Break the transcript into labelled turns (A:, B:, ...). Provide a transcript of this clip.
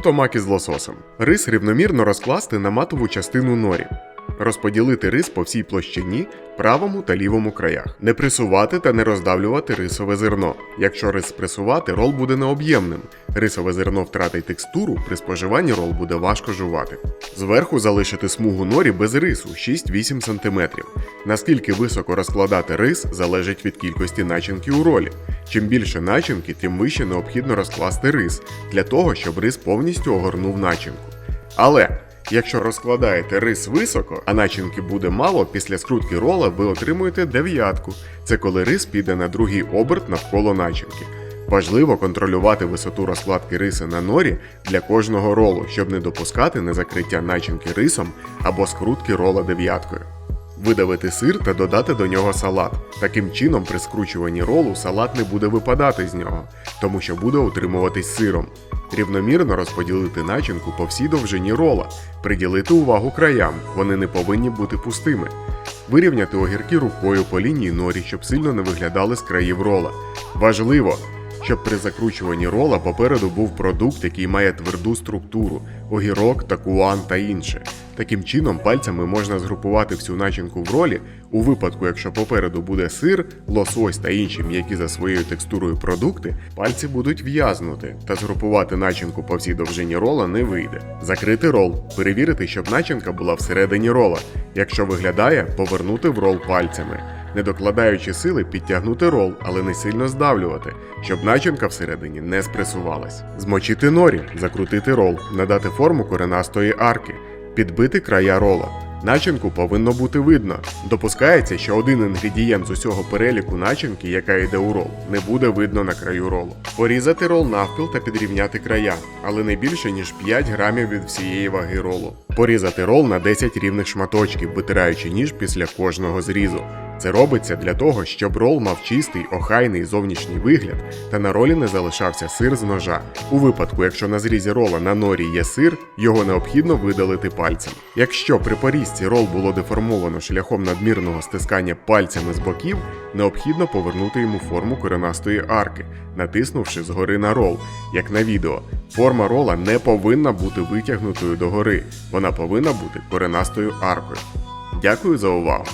A: Футомаки з лососем. Рис рівномірно розкласти на матову частину норі. Розподілити рис по всій площині, правому та лівому краях. Не пресувати та не роздавлювати рисове зерно. Якщо рис спресувати, рол буде необ'ємним. Рисове зерно втратить текстуру, при споживанні рол буде важко жувати. Зверху залишити смугу норі без рису 6-8 см. Наскільки високо розкладати рис залежить від кількості начинки у ролі. Чим більше начинки, тим вище необхідно розкласти рис для того, щоб рис повністю огорнув начинку. Але якщо розкладаєте рис високо, а начинки буде мало, після скрутки рола ви отримуєте дев'ятку. Це коли рис піде на другий оберт навколо начинки. Важливо контролювати висоту розкладки риси на норі для кожного ролу, щоб не допускати незакриття начинки рисом або скрутки рола дев'яткою. Видавити сир та додати до нього салат. Таким чином, при скручуванні ролу салат не буде випадати з нього, тому що буде утримуватись сиром. Рівномірно розподілити начинку по всій довжині рола, приділити увагу краям, вони не повинні бути пустими. Вирівняти огірки рукою по лінії норі, щоб сильно не виглядали з країв рола. Важливо, щоб при закручуванні рола попереду був продукт, який має тверду структуру, огірок, такуан та інше. Таким чином, пальцями можна згрупувати всю начинку в ролі. У випадку, якщо попереду буде сир, лосось та інші м'які за своєю текстурою продукти, пальці будуть в'язнути, та згрупувати начинку по всій довжині рола не вийде. Закрити рол, перевірити, щоб начинка була всередині рола. Якщо виглядає, повернути в рол пальцями. Не докладаючи сили, підтягнути рол, але не сильно здавлювати, щоб начинка всередині не спресувалась. Змочити норі, закрутити рол, надати форму коренастої арки, підбити края рола. Начинку повинно бути видно. Допускається, що один інгредієнт з усього переліку начинки, яка йде у рол, не буде видно на краю ролу. Порізати рол навпіл та підрівняти края, але не більше ніж 5 грамів від всієї ваги ролу. Порізати рол на 10 рівних шматочків, витираючи ніж після кожного зрізу. Це робиться для того, щоб рол мав чистий, охайний зовнішній вигляд та на ролі не залишався сир з ножа. У випадку, якщо на зрізі рола на норі є сир, його необхідно видалити пальцем. Якщо при порізці рол було деформовано шляхом надмірного стискання пальцями з боків, необхідно повернути йому форму коренастої арки, натиснувши згори на рол, як на відео. Форма рола не повинна бути витягнутою догори, вона повинна бути коренастою аркою. Дякую за увагу!